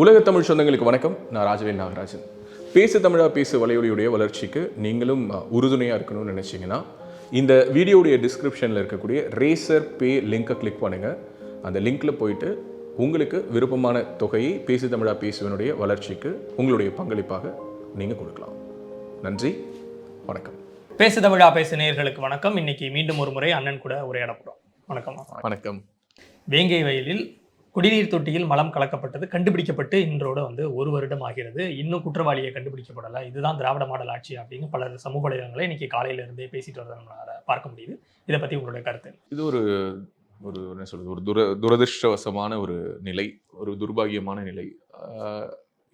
உலக தமிழ் சொந்தங்களுக்கு வணக்கம். நான் ராஜவேல் நாகராஜன். பேசு தமிழா பேசு வலையொலியுடைய வளர்ச்சிக்கு நீங்களும் உறுதுணையாக இருக்கணும்னு நினச்சிங்கன்னா இந்த வீடியோடைய டிஸ்கிரிப்ஷனில் இருக்கக்கூடிய ரேசர் பே லிங்கை கிளிக் பண்ணுங்கள் அந்த லிங்க்கில் போயிட்டு உங்களுக்கு விருப்பமான தொகையை பேசு தமிழா பேசுவனுடைய வளர்ச்சிக்கு உங்களுடைய பங்களிப்பாக நீங்கள் கொடுக்கலாம். நன்றி. வணக்கம். பேசு தமிழா பேசு நேயர்களுக்கு வணக்கம். இன்னைக்கு மீண்டும் ஒரு முறை அண்ணன் கூட உரையாட போறோம். வணக்கம் வணக்கம். வேங்கை வயலில் குடிநீர் தொட்டியில் மலம் கலக்கப்பட்டது கண்டுபிடிக்கப்பட்டு இன்றோட வந்து ஒரு வருடம் ஆகிறது. இன்னும் குற்றவாளியை கண்டுபிடிக்கப்படலை. இதுதான் திராவிட மாடல் ஆட்சி அப்படின்னு பலர் சமூக வலைதளங்களை இன்னைக்கு காலையில இருந்தே பேசிட்டு வரதை பார்க்க முடியுது. இதை பத்தி உங்களுடைய கருத்து? இது ஒரு ஒரு என்ன சொல்றது ஒரு துர துரதிருஷ்டவசமான ஒரு நிலை ஒரு துர்பாகியமான நிலை.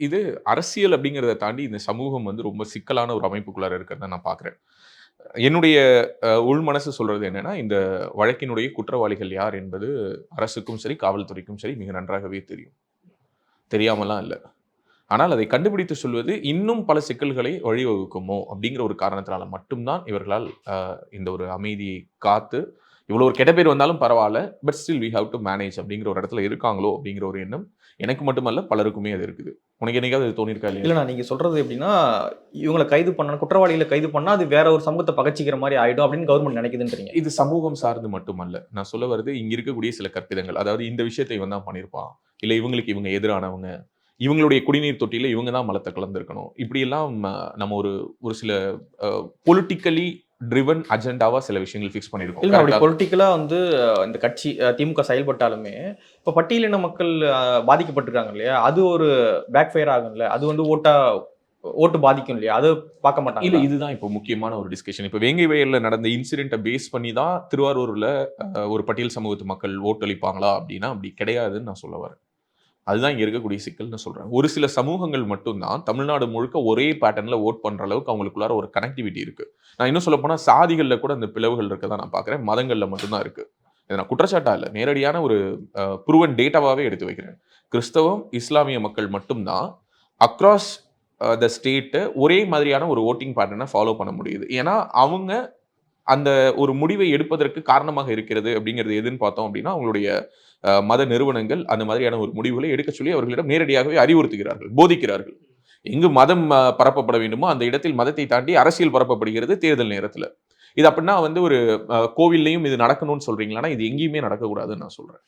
இது அரசியல் அப்படிங்கிறத தாண்டி இந்த சமூகம் வந்து ரொம்ப சிக்கலான ஒரு அமைப்புக்குள்ளார இருக்கிறத நான் பார்க்குறேன் என்னுடைய உள் மனசு சொல்றது என்னன்னா இந்த வழக்கினுடைய குற்றவாளிகள் யார் என்பது அரசுக்கும் சரி காவல்துறைக்கும் சரி மிக நன்றாகவே தெரியும். தெரியாமலாம் இல்லை. ஆனால் அதை கண்டுபிடித்து சொல்வது இன்னும் பல சிக்கல்களை வழிவகுக்குமோ அப்படிங்கிற ஒரு காரணத்தினால மட்டும்தான் இவர்களால் இந்த ஒரு அமைதியை காத்து இவ்வளோ ஒரு கெட்ட பேர் வந்தாலும் பரவாயில்ல but still we have to manage அப்படிங்கிற ஒரு இடத்துல இருக்காங்களோ அப்படிங்கிற ஒரு எண்ணம் எனக்கு மட்டுமல்ல பலருக்குமே அது இருக்குது. உனக்கு என்னைக்காவது அது தோணிருக்கா இல்லையா? இல்லைண்ணா நீங்க சொல்றது எப்படின்னா இவங்களை கைது பண்ண குற்றவாளிகளை கைது பண்ணா அது வேற ஒரு சமூகத்தை பகச்சிக்கிற மாதிரி ஆயிடும் அப்படின்னு கவர்மெண்ட் நினைக்குதுன்றீங்க இது சமூகம் சார்ந்து மட்டுமல்ல. நான் சொல்ல வருது இங்க இருக்கக்கூடிய சில கற்பிதங்கள். அதாவது இந்த விஷயத்தை இவன் தான் பண்ணியிருப்பான். இல்லை இவங்களுக்கு இவங்க எதிரானவங்க. இவங்களுடைய குடிநீர் தொட்டியில இவங்க தான் மலத்தை கலந்துருக்கணும். இப்படியெல்லாம் நம்ம ஒரு ஒரு சில பொலிட்டிக்கலி ட்ரிவன் அஜெண்டாவா சில விஷயங்கள் ஃபிக்ஸ் பண்ணியிருக்கோம் இல்ல அப்படி correct ஆ? பொலிட்டிக்கலா வந்து இந்த கட்சி திமுக செயல்பட்டாலுமே இப்ப பட்டியலின மக்கள் பாதிக்கப்பட்டிருக்காங்க இல்லையா? அது ஒரு பேக் ஃபயர் ஆகும்ல? அது வந்து ஓட்டா ஓட்டு பாதிக்கும் இல்லையா? அது பார்க்க இல்ல மாட்டாங்க இதுதான் இப்போ முக்கியமான ஒரு டிஸ்கஷன் இப்போ வேங்கை வயல்ல நடந்த இன்சிடென்ட்டை பேஸ் பண்ணி தான் திருவாரூர்ல ஒரு பட்டியல் சமூகத்து மக்கள் ஓட்டளிப்பாங்களா அப்படின்னா அப்படி கிடையாதுன்னு நான் சொல்ல வரேன். அதுதான் இங்கே இருக்கக்கூடிய சிக்கல்னு சொல்கிறேன் ஒரு சில சமூகங்கள் மட்டும்தான் தமிழ்நாடு முழுக்க ஒரே பேட்டர்னில் ஓட் பண்ணுற அளவுக்கு அவங்களுக்குள்ளார ஒரு கனெக்டிவிட்டி இருக்குது நான் இன்னும் சொல்ல போனால் சாதிகளில் கூட அந்த பிளவுகள் இருக்கதான் நான் பார்க்குறேன் மதங்களில் மட்டும்தான் இருக்குது இதை நான் குற்றச்சாட்டாக இல்லை. நேரடியான ஒரு ப்ரூவன் டேட்டாவாகவே எடுத்து வைக்கிறேன். கிறிஸ்தவம் இஸ்லாமிய மக்கள் மட்டும்தான் அக்ராஸ் த ஸ்டேட்டு ஒரே மாதிரியான ஒரு ஓட்டிங் பேட்டர்னை ஃபாலோ பண்ண முடியுது. ஏன்னா அவங்க அந்த ஒரு முடிவை எடுப்பதற்கு காரணமாக இருக்கிறது அப்படிங்கிறது எதுன்னு பார்த்தோம் அப்படின்னா அவங்களுடைய மத நிறுவனங்கள் அந்த மாதிரியான ஒரு முடிவுகளை எடுக்க சொல்லி அவர்களிடம் நேரடியாகவே அறிவுறுத்துகிறார்கள் போதிக்கிறார்கள். எங்கு மதம் பரப்பப்பட வேண்டுமோ அந்த இடத்தில் மதத்தை தாண்டி அரசியல் பரப்பப்படுகிறது தேர்தல் நேரத்தில். இது அப்படின்னா வந்து ஒரு கோவில்லையும் இது நடக்கணும்னு சொல்றீங்களான்னா இது எங்கேயுமே நடக்கக்கூடாதுன்னு நான் சொல்றேன்.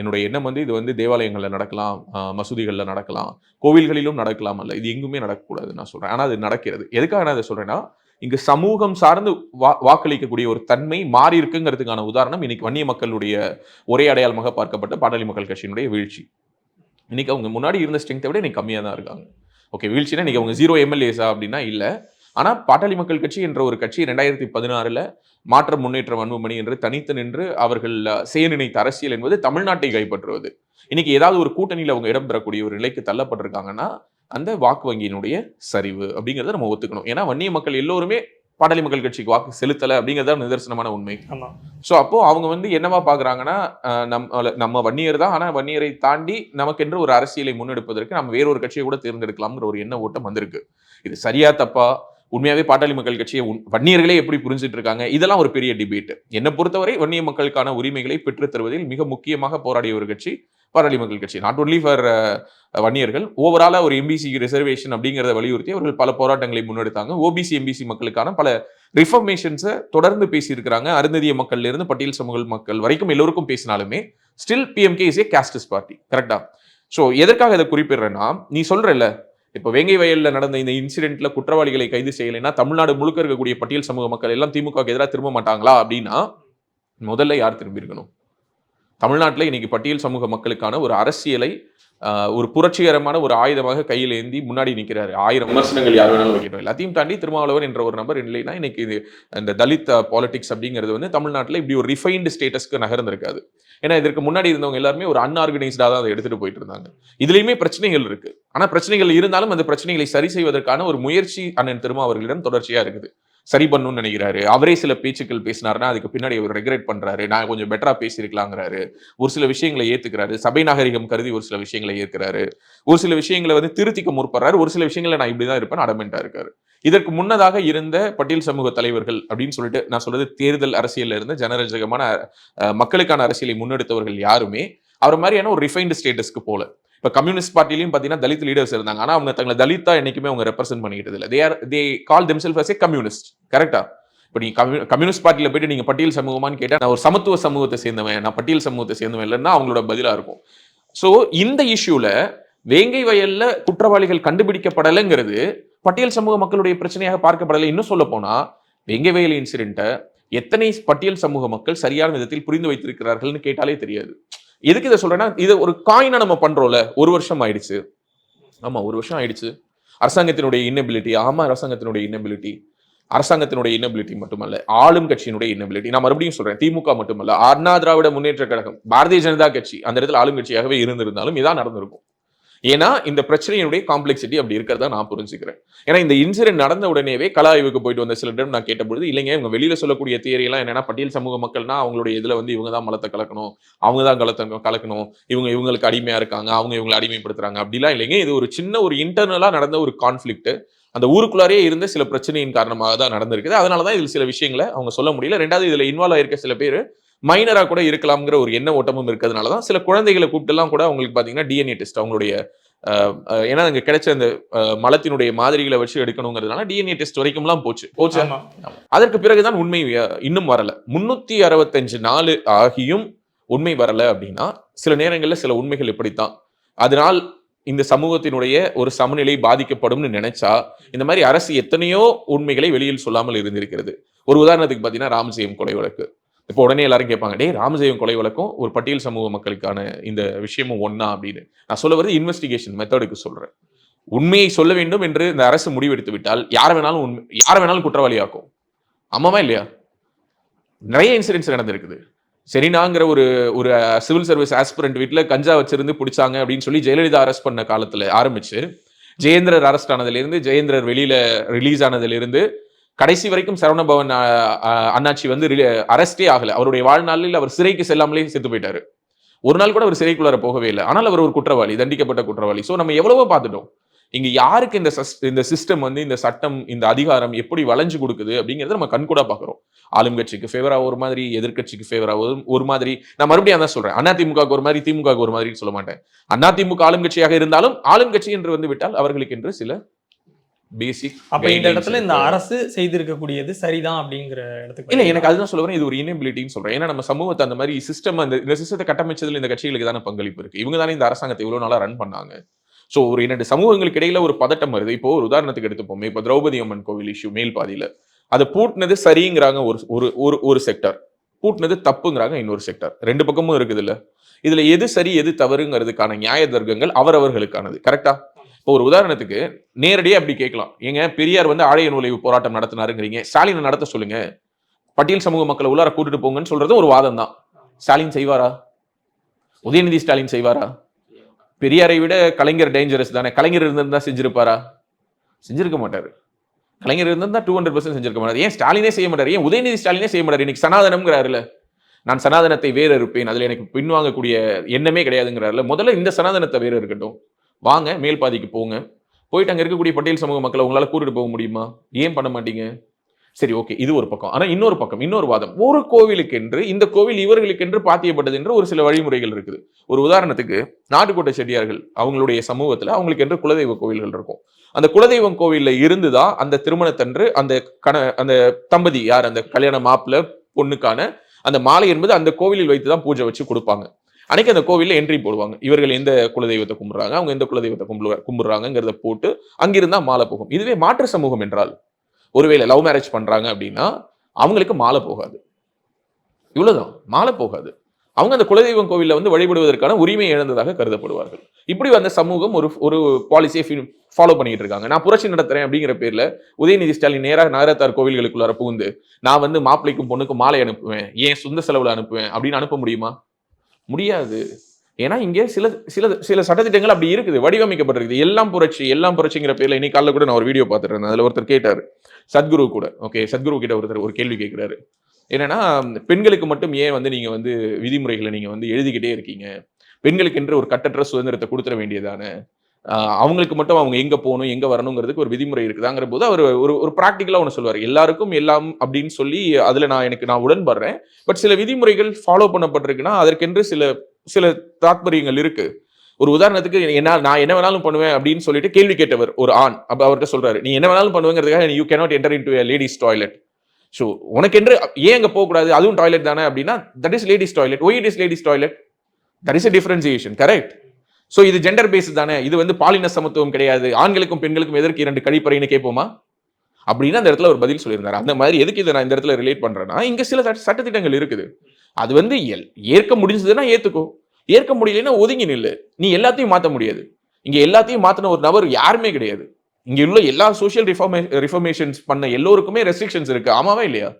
என்னுடைய எண்ணம் வந்து இது வந்து தேவாலயங்களில் நடக்கலாம் மசூதிகளில் நடக்கலாம் கோவில்களிலும் நடக்கலாம் அல்ல இது எங்குமே நடக்கக்கூடாதுன்னு நான் சொல்கிறேன் ஆனால் அது நடக்கிறது. எதுக்காக நான் அதை சொல்கிறேன்னா இங்கு சமூகம் சார்ந்து வா வாக்களிக்கக்கூடிய ஒரு தன்மை மாறி இருக்குங்கிறதுக்கான உதாரணம் இன்னைக்கு வன்னிய மக்களுடைய ஒரே அடையாளமாக பார்க்கப்பட்ட பாட்டாளி மக்கள் கட்சியினுடைய வீழ்ச்சி. இன்னைக்கு அவங்க முன்னாடி இருந்த ஸ்ட்ரென்த்தை விட இன்னைக்கு கம்மியாக தான் இருக்காங்க. ஓகே வீழ்ச்சினா இன்னைக்கு அவங்க ஜீரோ எம்எல்ஏஸா அப்படின்னா இல்லை. ஆனால் பாட்டாளி மக்கள் கட்சி என்ற ஒரு கட்சி ரெண்டாயிரத்தி பதினாறில் மாற்றம் முன்னேற்றம் அன்புமணி என்று தனித்து நின்று அவர்கள் அஹ், செய்ய நினைத்த அரசியல் என்பது தமிழ்நாட்டை கைப்பற்றுவது. இன்னைக்கு ஏதாவது ஒரு கூட்டணியில் அவங்க இடம் பெறக்கூடிய ஒரு நிலைக்கு தள்ளப்பட்டிருக்காங்கன்னா அந்த வாக்கு வங்கியினுடைய சரிவு அப்படிங்கிறத நம்ம ஒத்துக்கணும். ஏன்னா வன்னிய மக்கள் எல்லோருமே பாட்டாளி மக்கள் கட்சிக்கு வாக்கு செலுத்தலை அப்படிங்கிறது நிதர்சனமான உண்மை. ஸோ அப்போ அவங்க வந்து என்னவா பார்க்குறாங்கன்னா நம்ம நம்ம வன்னியர் தான். ஆனால் வன்னியரை தாண்டி நமக்கென்று ஒரு அரசியலை முன்னெடுப்பதற்கு நம்ம வேறொரு கட்சியை கூட தேர்ந்தெடுக்கலாம்ங்கிற ஒரு எண்ண ஓட்டம் வந்திருக்கு. இது சரியா தப்பா? உண்மையாவே பாட்டாளி மக்கள் கட்சியை வன்னியர்களே எப்படி புரிஞ்சிட்டு இருக்காங்க? இதெல்லாம் ஒரு பெரிய டிபேட் என்னை பொறுத்தவரை வன்னிய மக்களுக்கான உரிமைகளை பெற்றுத் தருவதில் மிக முக்கியமாக போராடிய ஒரு கட்சி பாராளி மக்கள் கட்சி நாட் ஒன்லி ஃபார் வன்னியர்கள் ஓவராலா ஒரு எம்பிசி ரிசர்வேஷன் அப்படிங்கிறத வலியுறுத்தி அவர்கள் பல போராட்டங்களை முன்னெடுத்தாங்க. ஓபிசி எம்பிசி மக்களுக்கான பல ரிஃபர்மேஷன்ஸை தொடர்ந்து பேசியிருக்கிறாங்க. அருந்ததிய மக்கள்ல இருந்து பட்டியல் சமூக மக்கள் வரைக்கும் எல்லோருக்கும் பேசினாலுமே still PMK is a castist party கரெக்டா ஸோ எதற்காக இதை குறிப்பிடுறேன்னா நீ சொல்றல இப்போ வேங்கை வயலில் நடந்த இந்த இன்சிடென்ட்ல குற்றவாளிகளை கைது செய்யலைன்னா தமிழ்நாடு முழுக்க இருக்கக்கூடிய பட்டியல் சமூக மக்கள் எல்லாம் திமுக எதிராக திரும்ப மாட்டாங்களா அப்படின்னா முதல்ல யார் திரும்பி இருக்கணும் தமிழ்நாட்டில் இன்னைக்கு பட்டியல் சமூக மக்களுக்கான ஒரு அரசியலை ஒரு புரட்சிகரமான ஒரு ஆயுதமாக கையில் ஏந்தி முன்னாடி நிற்கிறாரு. ஆயிரம் விமர்சனங்கள் யார் வேணாலும் வைக்கணும் எல்லாத்தையும் தாண்டி திருமாவளவன் என்ற ஒரு நபர் இல்லைன்னா இன்னைக்கு இது இந்த தலித் பாலிடிக்ஸ் அப்படிங்கிறது வந்து தமிழ்நாட்டில் இப்படி ஒரு ரிஃபைன்டு ஸ்டேட்டஸ்க்கு நகர்ந்திருக்காது. ஏன்னா இதற்கு முன்னாடி இருந்தவங்க எல்லாருமே ஒரு அன்ஆர்கனைஸ்டாக தான் அதை எடுத்துகிட்டு போயிட்டு இருந்தாங்க. இதுலேயுமே பிரச்சனைகள் இருக்குது ஆனால் பிரச்சனைகள் இருந்தாலும் அந்த பிரச்சனைகளை சரி செய்வதற்கான ஒரு முயற்சி அண்ணன் திருமா அவர்களிடம் இருக்குது. சரி பண்ணணும்னு நினைக்கிறாரு. அவரே சில பேச்சுக்கள் பேசினாருன்னா அதுக்கு பின்னாடி அவர் ரெக்ரெட் பண்றாரு. நான் கொஞ்சம் பெட்டரா பேசியிருக்கலாங்கிறாரு. ஒரு சில விஷயங்களை ஏத்துக்கிறாரு. சபை நாகரிகம் கருதி ஒரு சில விஷயங்களை ஏற்கிறாரு ஒரு சில விஷயங்களை வந்து திருத்திக்க முற்படுறாரு. ஒரு சில விஷயங்களை நான் இப்படிதான் இருப்பேன் அடமெண்டா இருக்காரு. இதற்கு முன்னதாக இருந்த பட்டியல் சமூக தலைவர்கள் அப்படின்னு சொல்லிட்டு நான் சொல்றது தேர்தல் அரசியல்ல இருந்த ஜனரஞ்சகமான மக்களுக்கான அரசியலை முன்னெடுத்தவர்கள் யாருமே அவர் மாதிரியான ஒரு ரிஃபைன்டு ஸ்டேட்டஸ்க்கு போல. இப்ப கம்யூனிஸ்ட் பார்ட்டிலையும் பார்த்தீங்கன்னா தலித் லீடர்ஸ் இருந்தாங்க. ஆனால் அவங்க தங்களை தலித்தா என்றைக்குமே அவங்க ரெப்ரசென்ட் பண்ணிக்கிட்டது இல்லை. They are they call themselves as a communist கரெக்டா இப்போ நீங்க கம்யூ- கம்யூனிஸ்ட் பார்ட்டியில போயிட்டு நீங்க பட்டியல் சமூகமான்னு கேட்டா நான் ஒரு சமத்துவ சமூகத்தை சேர்ந்தவன் நான் பட்டியல் சமூகத்தை சேர்ந்தவன் இல்லைன்னா அவங்களோட பதிலா இருக்கும். சோ இந்த இஷ்யூல வேங்கை வயல்ல குற்றவாளிகள் கண்டுபிடிக்கப்படலைங்கிறது பட்டியல் சமூக மக்களுடைய பிரச்சனையாக பார்க்கப்படலை. இன்னும் சொல்ல போனால் வேங்கை வயல் இன்சிடென்ட்டை எத்தனை பட்டியல் சமூக மக்கள் சரியான விதத்தில் புரிந்து வைத்திருக்கிறார்கள்னு கேட்டாலே தெரியாது. எதுக்கு இதை சொல்றேன்னா இது ஒரு காயினா நம்ம பண்றோம்ல ஒரு வருஷம் ஆயிடுச்சு. ஆமா ஒரு வருஷம் ஆயிடுச்சு. அரசாங்கத்தினுடைய இன்னபிலிட்டி ஆமா அரசாங்கத்தினுடைய இன்னபிலிட்டி அரசாங்கத்தினுடைய இன்னபிலிட்டி மட்டுமல்ல ஆளும் கட்சியினுடைய இன்னபிலிட்டி நான் மறுபடியும் சொல்றேன் திமுக மட்டுமல்ல அண்ணா திராவிட முன்னேற்ற கழகம் பாரதிய ஜனதா கட்சி அந்த இடத்துல ஆளும் கட்சியாகவே இருந்திருந்தாலும் இதான் நடந்திருக்கும். ஏன்னா இந்த பிரச்சனையினுடைய காம்ப்ளெக்சிட்டி அப்படி இருக்கிறதா நான் புரிஞ்சுக்கிறேன். ஏன்னா இந்த இன்சிடென்ட் நடந்த உடனேவே கலா ஆய்வுக்கு போயிட்டு வந்த சிலரிடம் நான் கேட்டபொழுது இல்லைங்க இவங்க வெளியில சொல்லக்கூடிய தியரி எல்லாம் என்னன்னா பட்டியல் சமூக மக்கள்னா அவங்களுடைய இதுல வந்து இவங்க தான் மலத்தை கலக்கணும் அவங்க தான் கலத்த கலக்கணும் இவங்க இவங்களுக்கு அடிமையா இருக்காங்க அவங்க இவங்களை அடிமைப்படுத்துறாங்க. அப்படிலாம் இல்லைங்க. இது ஒரு சின்ன ஒரு இன்டர்னலா நடந்த ஒரு கான்ஃபிளிக்ட் அந்த ஊருக்குள்ளாரே இருந்த சில பிரச்சனையின் காரணமாக தான் நடந்திருக்குது. அதனால தான் இதில் சில விஷயங்களை அவங்க சொல்ல முடியல. ரெண்டாவது இதில் இன்வால்வ் ஆயிருக்க சில பேர் மைனரா கூட இருக்கலாம்ங்கிற ஒரு எண்ண ஓட்டமும் இருக்கிறதுனால தான் சில குழந்தைகளை கூப்பிட்டுலாம் கூட அவங்களுக்கு பாத்தீங்கன்னா டிஎன்ஏ டெஸ்ட் அவங்களுடைய ஏன்னா அங்க கிடைச்ச அந்த மலத்தினுடைய மாதிரிகளை வச்சு எடுக்கணுங்கிறதுனால டிஎன்ஏ டெஸ்ட் வரைக்கும்லாம் போச்சு. போச்சு. அதற்கு பிறகுதான் உண்மை இன்னும் வரல. முன்னூத்தி அறுபத்தஞ்சு நாள் ஆகியும் உண்மை வரல அப்படின்னா சில நேரங்கள்ல சில உண்மைகள் இப்படித்தான். அதனால் இந்த சமூகத்தினுடைய ஒரு சமநிலை பாதிக்கப்படும்னு நினைச்சா இந்த மாதிரி அரசு எத்தனையோ உண்மைகளை வெளியில் சொல்லாமல் இருந்திருக்கிறது. ஒரு உதாரணத்துக்கு பார்த்தீங்கன்னா ராமஜெயம் கொலை வழக்கு. இப்போ உடனே எல்லாரும் கேட்பாங்க டே ராமஜெயம் கொலை வழக்கம் ஒரு பட்டியல் சமூக மக்களுக்கான இந்த விஷயமும் ஒன்னா அப்படின்னு. நான் சொல்ல வருது இன்வெஸ்டிகேஷன் மெத்தடுக்கு சொல்றேன். உண்மையை சொல்ல வேண்டும் என்று இந்த அரசு முடிவெடுத்து விட்டால் யார் வேணாலும் உண்மை யார் வேணாலும் குற்றவாளியாக்கும். ஆமாமா இல்லையா? நிறைய இன்சிடென்ட்ஸ் நடந்திருக்குது. சரினாங்கிற ஒரு ஒரு சிவில் சர்வீஸ் ஆஸ்பிரண்ட் வீட்டில் கஞ்சா வச்சிருந்து பிடிச்சாங்க அப்படின்னு சொல்லி ஜெயலலிதா அரெஸ்ட் பண்ண காலத்தில் ஆரம்பிச்சு ஜெயேந்திரர் அரெஸ்ட் ஆனதுலேருந்து ஜெயேந்திரர் வெளியில ரிலீஸ் ஆனதுலேருந்து கடைசி வரைக்கும் சரவணபவன் அண்ணாச்சி வந்து அரெஸ்டே ஆகல. அவருடைய வாழ்நாளில் அவர் சிறைக்கு செல்லாமலே செத்து போயிட்டாரு. ஒரு நாள் கூட அவர் சிறைக்குள்ளார போகவே இல்லை. ஆனால் அவர் ஒரு குற்றவாளி தண்டிக்கப்பட்ட குற்றவாளி. ஸோ நம்ம எவ்வளவோ பார்த்துட்டோம். இங்க யாருக்கு இந்த இந்த சிஸ்டம் வந்து இந்த சட்டம் இந்த அதிகாரம் எப்படி வளைஞ்சு கொடுக்குது அப்படிங்கறத நம்ம கண்கூடா பாக்குறோம் ஆளும் கட்சிக்கு ஃபேவரா ஒரு மாதிரி எதிர்க்கட்சிக்கு ஃபேவரா ஒரு மாதிரி. நான் மறுபடியும் தான் சொல்றேன். அண்ணா ஒரு மாதிரி திமுக ஒரு மாதிரி சொல்ல மாட்டேன். அண்ணா திமுக ஆளும் கட்சியாக இருந்தாலும் ஆளும் கட்சி என்று வந்து விட்டால் அவர்களுக்கு என்று சில பேசிக் அப்ப இந்த இடத்துல இந்த அரசு செய்திருக்கக்கூடியது சரிதான் அப்படிங்கிற இடத்துக்கு இல்ல எனக்கு அதுதான் சொல்ல வரேன் இது ஒரு இனபிலிட்டின்னு சொல்றேன். ஏன்னா நம்ம சமூகத்தை அந்த மாதிரி சிஸ்டம் அந்த இந்த சிஸ்டத்தை கட்டமைச்சதுல இந்த கட்சிகளுக்கு தானே பங்களிப்பு இருக்கு. இவங்க தானே இந்த அரசாங்கத்தை இவ்வளவு நாளா ரன் பண்ணாங்க. சோ ஒரு இரண்டு சமூகங்களுக்கு இடையில ஒரு பதட்டம் வருது. இப்போ ஒரு உதாரணத்துக்கு எடுத்துப்போமே. இப்போ திரௌபதி அம்மன் கோவில் இஷ்யூ மேல் பாதியில. அதை பூட்டினது சரிங்கிறாங்க ஒரு ஒரு ஒரு ஒரு செக்டர் பூட்டினது தப்புங்கிறாங்க இன்னொரு செக்டர் ரெண்டு பக்கமும் இருக்குது இல்ல இதுல எது சரி எது தவறுங்கிறதுக்கான நியாய தர்க்கங்கள் அவரவர்களுக்கானது. கரெக்டா இப்போ ஒரு உதாரணத்துக்கு நேரடியாக அப்படி கேட்கலாம். ஏங்க பெரியார் வந்து ஆலய நுழைவு போராட்டம் நடத்தினாருங்கிறீங்க. ஸ்டாலினை நடத்த சொல்லுங்க. பட்டியல் சமூக மக்களை உள்ளார கூட்டிட்டு போங்கன்னு சொல்றது ஒரு வாதம் தான். ஸ்டாலின் செய்வாரா? உதயநிதி ஸ்டாலின் செய்வாரா? பெரியாரை விட கலைஞர் டேஞ்சரஸ் தானே. கலைஞர் இருந்திருந்தா செஞ்சிருப்பாரா? செஞ்சிருக்க மாட்டாரு. கலைஞர் இருந்திருந்தா டூ ஹண்ட்ரட் பர்சன்ட் செஞ்சிருக்க மாட்டாரு. ஏன் ஸ்டாலினே செய்ய மாட்டார்? ஏன் உதயநிதி ஸ்டாலினே செய்ய மாட்டார்? இன்னைக்கு சனாதனம்ங்கிறாருல. நான் சனாதனத்தை வேறு இருப்பேன் அதில் எனக்கு பின்வாங்கக்கூடிய எண்ணமே கிடையாதுங்கிறாருல. முதல்ல இந்த சனாதனத்தை வேறு இருக்கட்டும் வாங்க மேல் பாதிக்கு போங்க. போயிட்டு அங்கே இருக்கக்கூடிய பட்டியல் சமூக மக்களை உங்களால் கூட்டிட்டு போக முடியுமா? ஏன் பண்ண மாட்டீங்க? சரி ஓகே இது ஒரு பக்கம். ஆனால் இன்னொரு பக்கம் இன்னொரு வாதம். ஒரு கோவிலுக்கென்று இந்த கோவில் இவர்களுக்கென்று பாத்தியப்பட்டது என்று ஒரு சில வழிமுறைகள் இருக்குது. ஒரு உதாரணத்துக்கு நாட்டுக்கோட்டை செட்டியார்கள் அவங்களுடைய சமூகத்தில் அவங்களுக்கு என்று குலதெய்வ கோவில்கள் இருக்கும். அந்த குலதெய்வம் கோவிலில் இருந்து தான் அந்த திருமணத்தன்று அந்த கண அந்த தம்பதி யார் அந்த கல்யாண மாப்பிள்ள பொண்ணுக்கான அந்த மாலை என்பது அந்த கோவிலில் வைத்து தான் பூஜை வச்சு கொடுப்பாங்க. அன்னைக்கு அந்த கோவில்ல என்ட்ரி போடுவாங்க. இவர்கள் எந்த குலதெய்வத்தை கும்பிட்றாங்க? அவங்க எந்த குலதெய்வத்தை கும்பிடு கும்பிட்றாங்கிறத போட்டு அங்கிருந்தா மாலை போகும். இதுவே மாற்று சமூகம் என்றால் ஒருவேளை லவ் மேரேஜ் பண்றாங்க அப்படின்னா அவங்களுக்கு மாலை போகாது. இவ்வளவுதான். மாலை போகாது. அவங்க அந்த குலதெய்வம் கோவில்ல வந்து வழிபடுவதற்கான உரிமை இழந்ததாக கருதப்படுவார்கள். இப்படி வந்த சமூகம் ஒரு ஒரு பாலிசியை ஃபாலோ பண்ணிட்டு இருக்காங்க. நான் புரட்சி நடத்துறேன் அப்படிங்கிற பேர்ல உதயநிதி ஸ்டாலின் நேராக நகரத்தார் கோவில்களுக்குள்ளார புகுந்து நான் வந்து மாப்பிள்ளைக்கும் பொண்ணுக்கும் மாலை அனுப்புவேன் ஏன் சொந்த செலவுல அனுப்புவேன் அப்படின்னு அனுப்ப முடியுமா? முடியாது. ஏன்னா இங்கே சில சில சில சட்டத்திட்டங்கள் அப்படி இருக்குது வடிவமைக்கப்பட்டிருக்குது. எல்லாம் புரட்சி எல்லாம் புரட்சிங்கிற பேர்ல இன்னைக்கு காலைல கூட நான் ஒரு வீடியோ பார்த்துட்டு இருந்தேன். ஒருத்தர் கேட்டார் சத்குரு கூட. ஓகே சத்குரு கிட்ட ஒருத்தர் ஒரு கேள்வி கேட்குறாரு என்னன்னா பெண்களுக்கு மட்டும் ஏன் வந்து நீங்கள் வந்து விதிமுறைகளை நீங்கள் வந்து எழுதிக்கிட்டே இருக்கீங்க? பெண்களுக்கு என்று ஒரு கட்டற்ற சுதந்திரத்தை கொடுத்துட வேண்டியதானே? அவங்களுக்கு மட்டும் அவங்க எங்கே போகணும் எங்கே வரணுங்கிறதுக்கு ஒரு விதிமுறை இருக்குதாங்கிற போது அவர் ஒரு ஒரு ப்ராக்டிக்கலாக ஒன்று சொல்லுவார். எல்லாருக்கும் எல்லாம் அப்படின்னு சொல்லி அதில் நான் எனக்கு நான் உடன்படுறேன். பட் சில விதிமுறைகள் ஃபாலோ பண்ணப்பட்டிருக்குன்னா அதற்கென்று சில சில தாத்பரியங்கள் இருக்கு. ஒரு உதாரணத்துக்கு என்ன நான் என்ன வேணாலும் பண்ணுவேன் அப்படின்னு சொல்லிட்டு கேள்வி கேட்டவர் ஒரு ஆண். அப்போ அவர்கிட்ட சொல்றாரு நீ என்ன வேணாலும் பண்ணுவேங்கிறதுக்காக you cannot enter into ladies toilet so உனக்கு என்று ஏன் அங்கே போகக்கூடாது? அதுவும் டாய்லெட் தானே அப்படின்னா that is ladies toilet why it is ladies toilet that is a differentiation correct so இது ஜெண்டர் பேஸ் தானே. இது வந்து பாலின சமத்துவம் கிடையாது. ஆண்களுக்கும் பெண்களுக்கும் எதற்கு இரண்டு கழிப்பறைன்னு கேட்போமா? அப்படின்னு அந்த இடத்துல ஒரு பதில் சொல்லியிருந்தார். அந்த மாதிரி எதுக்கு இதை நான் இந்த இடத்துல ரிலேட் பண்ணுறேன்னா இங்கே சில சட்டத்திட்டங்கள் இருக்குது. அது வந்து எல்- ஏற்க முடிஞ்சதுன்னா ஏற்றுக்கோ ஏற்க முடியலைன்னா ஒதுங்கி நில்லு. நீ எல்லாத்தையும் மாற்ற முடியாது. இங்கே எல்லாத்தையும் மாற்றின ஒரு நபர் யாருமே கிடையாது. இங்கே உள்ள எல்லா சோஷியல் ரிஃபார்மே ரிஃபர்மேஷன்ஸ் பண்ண எல்லோருக்குமே ரெஸ்ட்ரிக்ஷன்ஸ் இருக்குது ஆமாவா இல்லையா?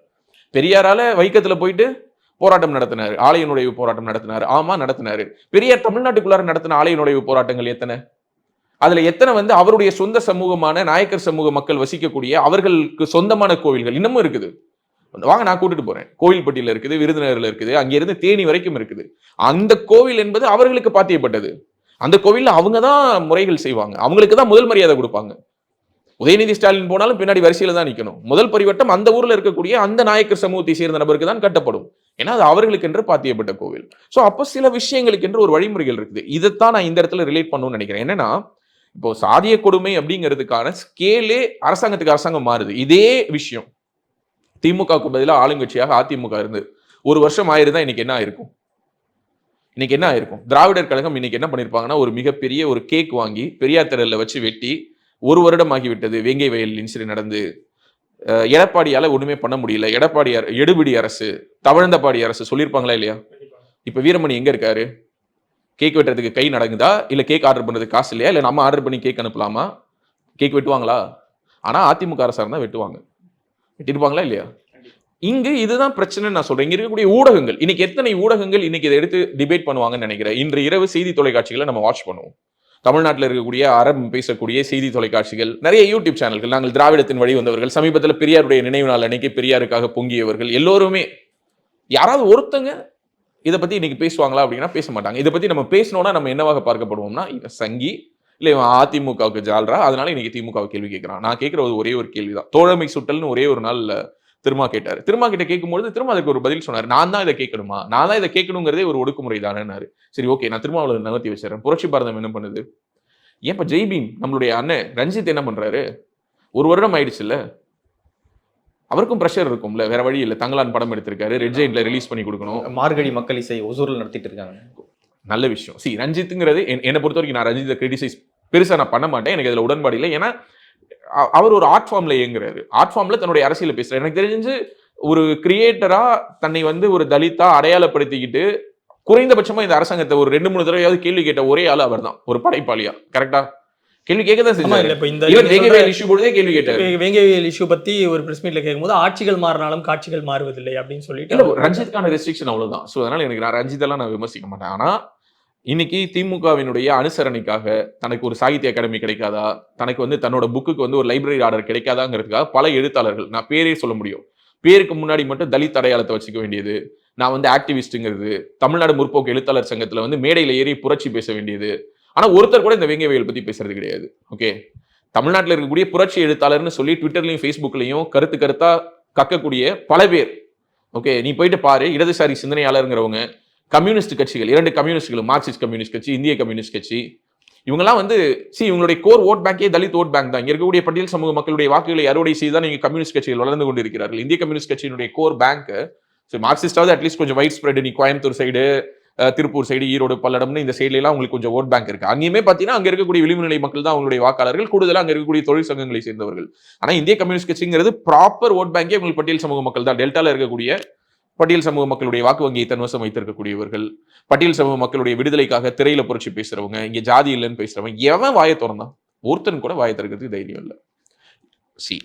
பெரியாரால வைக்கத்தில் போயிட்டு போராட்டம் நடத்தினார். ஆலய நுழைவு போராட்டம் நடத்தினார். ஆமா நடத்தினாரு. பெரியார் தமிழ்நாட்டுக்குள்ளார நடத்தின ஆலய நுழைவு போராட்டங்கள் எத்தனை? அதுல எத்தனை வந்து அவருடைய சொந்த சமூகமான நாயக்கர் சமூக மக்கள் வசிக்கக்கூடிய அவர்களுக்கு சொந்தமான கோவில்கள் இன்னமும் இருக்குது. வாங்க நான் கூட்டிட்டு போறேன். கோவில்பட்டியில இருக்குது விருதுநகர்ல இருக்குது அங்கிருந்து தேனி வரைக்கும் இருக்குது. அந்த கோவில் என்பது அவர்களுக்கு பாத்தியப்பட்டது. அந்த கோவில்ல அவங்க தான் முறைகள் செய்வாங்க. அவங்களுக்கு தான் முதல் மரியாதை கொடுப்பாங்க. உதயநிதி ஸ்டாலின் போனாலும் பின்னாடி வரிசையில தான் நிற்கணும் முதல் பரிவட்டம் அந்த ஊர்ல இருக்கக்கூடிய அந்த நாயக்கர் சமூகத்தை சேர்ந்த நபருக்கு தான் கட்டப்படும். ஏன்னா அது அவர்களுக்கு என்று பாத்தியப்பட்ட கோவில். ஸோ அப்போ சில விஷயங்களுக்கு என்று ஒரு வழிமுறைகள் இருக்குது. இதைத்தான் நான் இந்த இடத்துல ரிலேட் பண்ணணும்னு நினைக்கிறேன். என்னன்னா இப்போ சாதிய கொடுமை அப்படிங்கிறதுக்கான ஸ்கேலே அரசாங்கத்துக்கு அரசாங்கம் மாறுது. இதே விஷயம். திமுகவுக்கு பதிலாக ஆளுங்கட்சியாக அதிமுக இருந்து ஒரு வருஷம் ஆயிருந்தா இன்னைக்கு என்ன ஆயிருக்கும்? இன்னைக்கு என்ன ஆயிருக்கும்? திராவிடர் கழகம் இன்னைக்கு என்ன பண்ணிருப்பாங்கன்னா ஒரு மிகப்பெரிய ஒரு கேக் வாங்கி பெரியார் திடல்ல வச்சு வெட்டி ஒரு வருடம் ஆகிவிட்டது. வேங்கை வயல் இன்சிடென்ட் நடந்து எடப்பாடியால் ஒன்றுமே பண்ண முடியல. எடப்பாடி எடுபிடி அரசு தவழ்ந்தபாடி அரசு சொல்லியிருப்பாங்களா இல்லையா? இப்போ வீரமணி எங்கே இருக்காரு? கேக் வெட்டுறதுக்கு கை நடங்குதா இல்லை கேக் ஆர்டர் பண்ணுறதுக்கு காசு இல்லையா? இல்லை நம்ம ஆர்டர் பண்ணி கேக் அனுப்பலாமா? கேக் வெட்டுவாங்களா? ஆனால் அதிமுக அரசாக இருந்தால் வெட்டுவாங்க. வெட்டிருப்பாங்களா இல்லையா? இங்கு இதுதான் பிரச்சனை நான் சொல்றேன். இங்க இருக்கக்கூடிய ஊடகங்கள் இன்னைக்கு எத்தனை ஊடகங்கள் இன்னைக்கு இதை எடுத்து டிபேட் பண்ணுவாங்கன்னு நினைக்கிறேன். இன்று இரவு செய்தி தொலைக்காட்சிகளை நம்ம வாட்ச் பண்ணுவோம். தமிழ்நாட்டில் இருக்கக்கூடிய அரபு பேசக்கூடிய செய்தி தொலைக்காட்சிகள் நிறைய யூடியூப் சேனல்கள் நாங்கள் திராவிடத்தின் வழி வந்தவர்கள் சமீபத்தில் பெரியாருடைய நினைவு நாள் அன்னைக்கு பெரியாருக்காக பொங்கியவர்கள் எல்லோருமே யாராவது ஒருத்தங்க இதை பற்றி இன்னைக்கு பேசுவாங்களா அப்படின்னா பேச மாட்டாங்க. இதை பற்றி நம்ம பேசணும்னா நம்ம என்னவாக பார்க்கப்படுவோம்னா சங்கி இல்லை இவன் அதிமுகவுக்கு ஜால்ரா அதனால இன்னைக்கு திமுக கேள்வி கேட்கிறான். நான் கேட்குற ஒரு ஒரே ஒரு கேள்விதான். தோழமை சுட்டல்னு ஒரே ஒரு நாள் திருமா கேட்டாரு. திருமா கிட்ட கேட்கும்போது திரும்ப அதுக்கு ஒரு பதில் சொன்னாரு. நான் தான் இதை கேட்கணுமா? நான் தான் இதை கேட்கணுங்கிறதே ஒரு ஒடுக்குமுறை தானேன்னாரு சரி ஓகே நான் திருமாவளவன் நகர்த்தி வச்சிடறேன். புரட்சி பாரதம் என்ன பண்ணுது? ஏன் இப்ப ஜெய்பீம் நம்மளுடைய அண்ணன் ரஞ்சித் என்ன பண்றாரு? ஒரு வருடம் ஆயிடுச்சுல்ல? அவருக்கும் ப்ரெஷர் இருக்கும்ல. வேற வழி இல்லை. தங்கலான் படம் எடுத்திருக்காரு. ரெட் ஜெயின்ல ரிலீஸ் பண்ணி கொடுக்கணும். மார்கழி மக்கள் இசை ஒசூரில் நடத்திட்டு இருக்காங்க. நல்ல விஷயம். சி ரஞ்சித்துங்கிறது என்- என்னை பொறுத்த வரைக்கும் நான் ரஞ்சித்தை கிரிட்டிசைஸ் பெருசா நான் பண்ண மாட்டேன். எனக்கு இதுல உடன்பாடு இல்லை. ஏன்னா அவர் ஒரு ஆர்ட் ஃபார்ம்ல இயங்குறாரு. ஆர்ட் ஃபார்ம்ல தன்னுடைய அரசியல பேசுறாரு. எனக்கு தெரிஞ்சு ஒரு கிரியேட்டரா தன்னை வந்து ஒரு தலித்தா அடையாளப்படுத்திக்கிட்டு குறைந்தபட்சமா இந்த அரசாங்கத்தை ஒரு ரெண்டு மூணு தடவையாவது கேள்வி கேட்ட ஒரே ஆள் அவர்தான். ஒரு படைப்பாளியா. கரெக்டா கேள்வி கேட்க தான் இப்ப இந்த சொல்ற- இஷ்யூ பொழுதே கேள்வி கேட்டாரு. வேங்கவியல் இஷ்யூ பத்தி ஒரு பிரஸ் மீட்ல கேட்கும்போது ஆட்சிகள் மாறினாலும் காட்சிகள் மாறுவதில்லை அப்படின்னு சொல்லிட்டு அவர் ரஞ்சித்கான ரெஸ்ட்ரிக்ஷன் அவ்வளவுதான். சோ அதனால எனக்கு நான் ரஞ்சித்தெல்லாம் நான் விமர்சிக்க மாட்டேன். ஆனா இன்னைக்கு திமுகவினுடைய அனுசரணைக்காக தனக்கு ஒரு சாகித்ய அகாடமி கிடைக்காதா? தனக்கு வந்து தன்னோட புக்குக்கு வந்து ஒரு லைப்ரரி ஆர்டர் கிடைக்காதாங்கிறதுக்காக பல எழுத்தாளர்கள் நான் பேரே சொல்ல முடியும். பேருக்கு முன்னாடி மட்டும் தலித் அடையாளத்தை வச்சுக்க வேண்டியது நான் வந்து ஆக்டிவிஸ்ட்டுங்கிறது தமிழ்நாடு முற்போக்கு எழுத்தாளர் சங்கத்தில் வந்து மேடையில் ஏறி புரட்சி பேச வேண்டியது. ஆனால் ஒருத்தர் கூட இந்த வேங்கவியல் பற்றி பேசுறது கிடையாது ஓகே தமிழ்நாட்டில் இருக்கக்கூடிய புரட்சி எழுத்தாளர்னு சொல்லி ட்விட்டர்லையும் ஃபேஸ்புக்லையும் கருத்து கருத்தாக கக்கக்கூடிய பல பேர் ஓகே நீ போயிட்டு பாரு இடதுசாரி சிந்தனையாளருங்கிறவங்க கம்யூனிஸ்ட் கட்சிகள் இரண்டு கம்யூனிஸ்ட்கள் மார்க்சிஸ்ட் கம்யூனிஸ்ட் கட்சி இந்திய கம்யூனிஸ்ட் கட்சி இவங்கெல்லாம் வந்து சி இவங்களுடைய கோர் ஓட் பேங்கே தலித் ஓட் பேங்க் தான். இருக்கக்கூடிய பட்டியல் சமூக மக்களுடைய வாக்குகளை அறுவடை செய்து தான் நீங்க கம்யூனிஸ்ட் கட்சிகள் வளர்ந்து கொண்டிருக்கிறார்கள். இந்திய கம்யூனிஸ்ட் கட்சியினுடைய கோர் பேங்க் மார்க்சிஸ்டாவது அட்லீஸ்ட் கொஞ்சம் வைட் ஸ்ப்ரெட் நீ கோயம்புத்தூர் சைடு திருப்பூர் சைடு ஈரோடு பல்லடம்னு இந்த சைடுல எல்லாம் உங்களுக்கு கொஞ்சம் ஓட் பேங்க் இருக்கு. அங்கேயுமே பாத்தீங்கன்னா அங்க இருக்கக்கூடிய விளிம்பு நிலை மக்கள் தான் அவங்களுடைய வாக்காளர்கள். கூடுதலா அங்க இருக்கக்கூடிய தொழில் சங்கங்களை சேர்ந்தவர்கள். ஆனா இந்திய கம்யூனிஸ்ட் கட்சிங்கிறது ப்ராப்பர் ஓட் பேங்கே உங்களுக்கு பட்டியல் சமூக மக்கள் தான். டெல்டால இருக்கக்கூடிய பட்டியல் சமூக மக்களுடைய வாக்கு வங்கியை தன்வசம் வைத்திருக்கக்கூடியவர்கள் பட்டியல் சமூக மக்களுடைய விடுதலைக்காக திரையில புரட்சி பேசுறவங்க இங்க ஜாதி இல்லைன்னு பேசுறவங்க எவன் வாயை திறந்தான்? ஒருத்தன் கூட வாயை திறக்கிறதுக்கு தைரியம் இல்லை. சி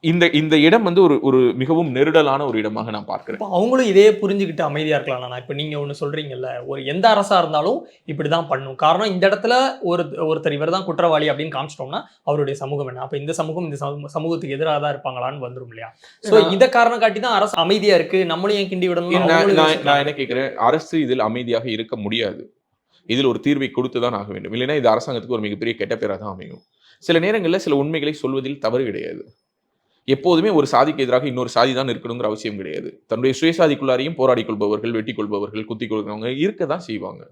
இந்த இந்த இடம் வந்து ஒரு ஒரு மிகவும் நெருடலான ஒரு இடமாக நான் பார்க்கிறேன். அவங்களும் இதே புரிஞ்சுக்கிட்டு அமைதியா இருக்கலாம் நான் இப்போ நீங்க ஒண்ணு சொல்றீங்கல்ல ஒரு எந்த அரசா இருந்தாலும் இப்படிதான் பண்ணும். காரணம் இந்த இடத்துல ஒரு ஒருத்தர் இவர் தான் குற்றவாளி அப்படின்னு காமிச்சிட்டோம்னா அவருடைய சமூகம் என்ன? அப்ப இந்த சமூகம் இந்த சமூக- சமூகத்துக்கு எதிராக தான் இருப்பாங்களான்னு வந்துரும் இல்லையா? சோ நான்- இத காரணம் காட்டி தான் அரசு அமைதியா இருக்கு நம்மளும் ஏன் கிண்டி விடணும். நான் என்ன கேட்கிறேன் அரசு இதில் அமைதியாக இருக்க முடியாது. இதில் ஒரு தீர்வை கொடுத்து தான் ஆக வேண்டும். இல்லைன்னா இது அரசாங்கத்துக்கு ஒரு மிகப்பெரிய கெட்ட பேராக தான் அமையும். சில நேரங்களில் சில உண்மைகளை சொல்வதில் தவறு கிடையாது. எப்போதுமே ஒரு சாதிக்கு எதிராக இன்னொரு சாதி தான் இருக்கணுங்கிற அவசியம் கிடையாது. தன்னுடைய சுயசாதிக்குள்ளாரையும் போராடி கொள்பவர்கள் வெட்டி கொள்பவர்கள் குத்தி கொள்கிறவங்க இருக்க தான் செய்வாங்க.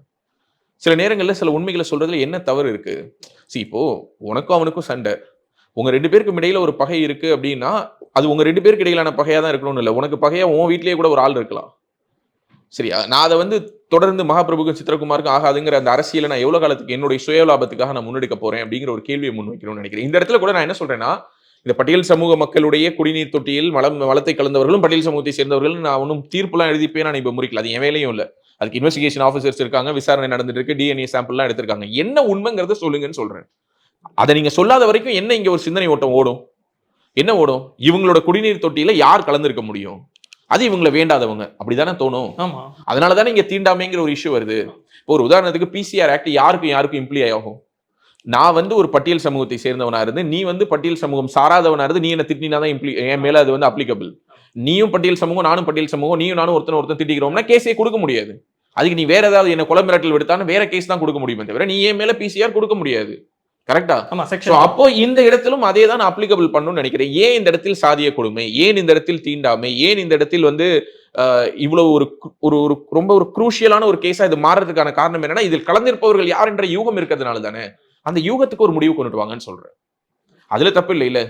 சில நேரங்களில் சில உண்மைகளை சொல்றதுல என்ன தவறு இருக்கு? சி இப்போ உனக்கும் அவனுக்கும் சண்டை. உங்க ரெண்டு பேருக்கும் இடையில ஒரு பகை இருக்கு அப்படின்னா அது உங்க ரெண்டு பேருக்கு இடையிலான பகையா தான் இருக்கணும்னு இல்லை. உனக்கு பகையா உன் வீட்லயே கூட ஒரு ஆள் இருக்கலாம். சரியா? நான் அதை வந்து தொடர்ந்து மகாபிரபுக்கும் சித்திரகுமாருக்கும் ஆகாதுங்கிற அந்த அரசியலை நான் எவ்வளவு காலத்துக்கு என்னுடைய சுயலாபத்துக்காக நான் முன்னெடுக்க போறேன் அப்படிங்கிற ஒரு கேள்வியை முன்வைக்கணும்னு நினைக்கிறேன். இந்த இடத்துல கூட நான் என்ன சொல்றேன்னா இந்த பட்டியல் சமூக மக்களுடைய குடிநீர் தொட்டியில் மலம் வளத்தை கலந்தவர்களும் பட்டியல் சமூகத்தை சேர்ந்தவர்களும் நான் ஒன்றும் தீர்ப்புலாம் எழுதிப்பே நான் இப்போ முறிக்கல. அது என் வேலையும் இல்லை. அதுக்கு இன்வெஸ்டிகேஷன் ஆஃபீஸர்ஸ் இருக்காங்க விசாரணை நடந்துட்டு இருக்கு டிஎன்ஏ சாம்பிள்லாம் எடுத்திருக்காங்க. என்ன உண்மைங்கிறத சொல்லுங்கன்னு சொல்றேன். அதை நீங்க சொல்லாத வரைக்கும் என்ன இங்க ஒரு சிந்தனை ஓட்டம் ஓடும்? என்ன ஓடும்? இவங்களோட குடிநீர் தொட்டியில யார் கலந்திருக்க முடியும்? அது இவங்களை வேண்டாதவங்க. அப்படிதானே தோணும்? அதனால தானே இங்க தீண்டாமைங்கிற ஒரு இஷ்யூ வருது. இப்போ ஒரு உதாரணத்துக்கு பிசிஆர் ஆக்ட் யாருக்கும் யாருக்கும் இம்ப்ளி ஆகும்? நான் வந்து ஒரு பட்டியல் சமூகத்தை சேர்ந்தவனா இருந்து நீ வந்து பட்டியல் சமூகம் சாராதவனா இருந்து நீ என்ன திட்டினா தான் இம்ப்ளி என் மேல அது வந்து அப்ளிகபிள் நீயும் பட்டியல் சமூகம் நானும் பட்டியல் சமூகம் நீயும் நானும் ஒருத்தன் ஒருத்தன் திட்டிக்கிறோம்னா கேஸே கொடுக்க முடியாது. அதுக்கு நீ வேற ஏதாவது என்ன கொலை மிரட்டல் விடுத்தான்னு வேற கேஸ் தான் கொடுக்க முடியுமே தவிர நீ என் மேல பிசிஆர் கொடுக்க முடியாது. கரெக்டா அப்போ இந்த இடத்திலும் அதே தான் அப்ளிகபிள் பண்ணணும்னு நினைக்கிறேன். ஏன் இந்த இடத்தில் சாதிய கொடுமை? ஏன் இந்த இடத்தில் தீண்டாமை? ஏன் இந்த இடத்தில் வந்து இவ்வளவு ஒரு ஒரு ஒரு ரொம்ப ஒரு குரூஷியலான ஒரு கேஸா இது மாறுறதுக்கான காரணம் என்னன்னா இதில் கலந்திருப்பவர்கள் யார் என்ற யூகம் இருக்கிறதுனால தானே. அந்த யூகத்துக்கு ஒரு முடிவு கொண்டுட்டு வாங்கன்னு சொல்றேன். அதுல தப்பு இல்லை இல்ல.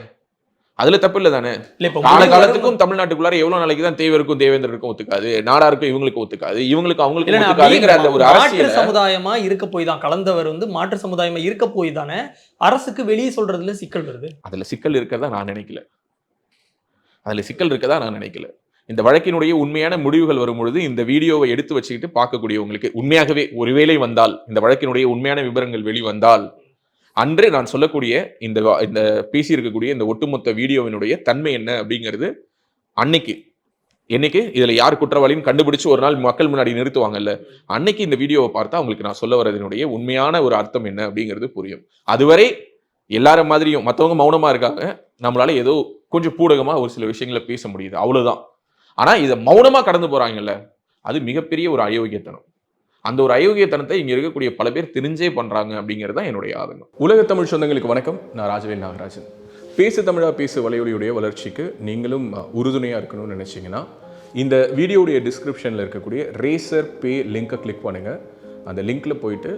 அதுல தப்பு இல்லை தானே? இல்ல இப்போ கால காலத்துக்கும் தமிழ்நாட்டுக்குள்ளார எவ்வளவு நாளைக்கு தான் தேவருக்கும் தேவேந்திரருக்கும் ஒத்துக்காது நாடாருக்கும் இவங்களுக்கு ஒத்துக்காது இவங்களுக்கு அவங்களுக்கு ஒத்துக்காதுங்கிற அந்த ஒரு அரசியல் சமுதாயமா இருக்க போய் தான் கலந்தவர் வந்து மாற்று சமுதாயமா இருக்க போய் தானே அரசுக்கு வெளியே சொல்றதுல சிக்கல் வருது. அதுல சிக்கல் இருக்கிறதா நான் நினைக்கல. அதுல சிக்கல் இருக்கதா நான் நினைக்கல. இந்த வழக்கினுடைய உண்மையான முடிவுகள் வரும்பொழுது இந்த வீடியோவை எடுத்து வச்சுக்கிட்டு பார்க்கக்கூடியவங்களுக்கு உண்மையாகவே ஒருவேளை வந்தால் இந்த வழக்கினுடைய உண்மையான விவரங்கள் வெளிவந்தால் அன்றே நான் சொல்லக்கூடிய இந்த இந்த பேசி இருக்கக்கூடிய இந்த ஒட்டுமொத்த வீடியோவினுடைய தன்மை என்ன அப்படிங்கிறது அன்னைக்கு. என்னைக்கு? இதுல யார் குற்றவாளின்னு கண்டுபிடிச்சு ஒரு நாள் மக்கள் முன்னாடி நிறுத்துவாங்கல்ல. அன்னைக்கு இந்த வீடியோவை பார்த்தா உங்களுக்கு நான் சொல்ல வரதினுடைய உண்மையான ஒரு அர்த்தம் என்ன அப்படிங்கிறது புரியும். அதுவரை எல்லார மாதிரியும் மற்றவங்க மௌனமா இருக்காங்க நம்மளால ஏதோ கொஞ்சம் பூடகமா ஒரு சில விஷயங்களை பேச முடியுது. அவ்வளவுதான். ஆனா இதை மௌனமா கடந்து போறாங்கல்ல அது மிகப்பெரிய ஒரு அயோக்கியத்தனம். அந்த ஒரு அயோக்கியத்தனத்தை இங்கே இருக்கக்கூடிய பல பேர் தெரிஞ்சே பண்ணுறாங்க அப்படிங்கிறது தான் என்னுடைய ஆதங்கம். உலக தமிழ் சொந்தங்களுக்கு வணக்கம். நான் ராஜவேல் நாகராஜன். பேசு தமிழா பேசு வலையொலியுடைய வளர்ச்சிக்கு நீங்களும் உறுதுணையாக இருக்கணும்னு நினச்சிங்கன்னா இந்த வீடியோடைய டிஸ்கிரிப்ஷனில் இருக்கக்கூடிய ரேசர் பே லிங்கை கிளிக் பண்ணுங்கள் அந்த லிங்க்கில் போயிட்டு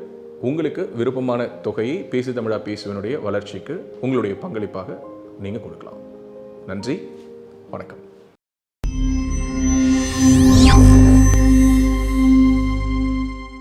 உங்களுக்கு விருப்பமான தொகையை பேசு தமிழா பேசுவனுடைய வளர்ச்சிக்கு உங்களுடைய பங்களிப்பாக நீங்கள் கொடுக்கலாம். நன்றி. வணக்கம்.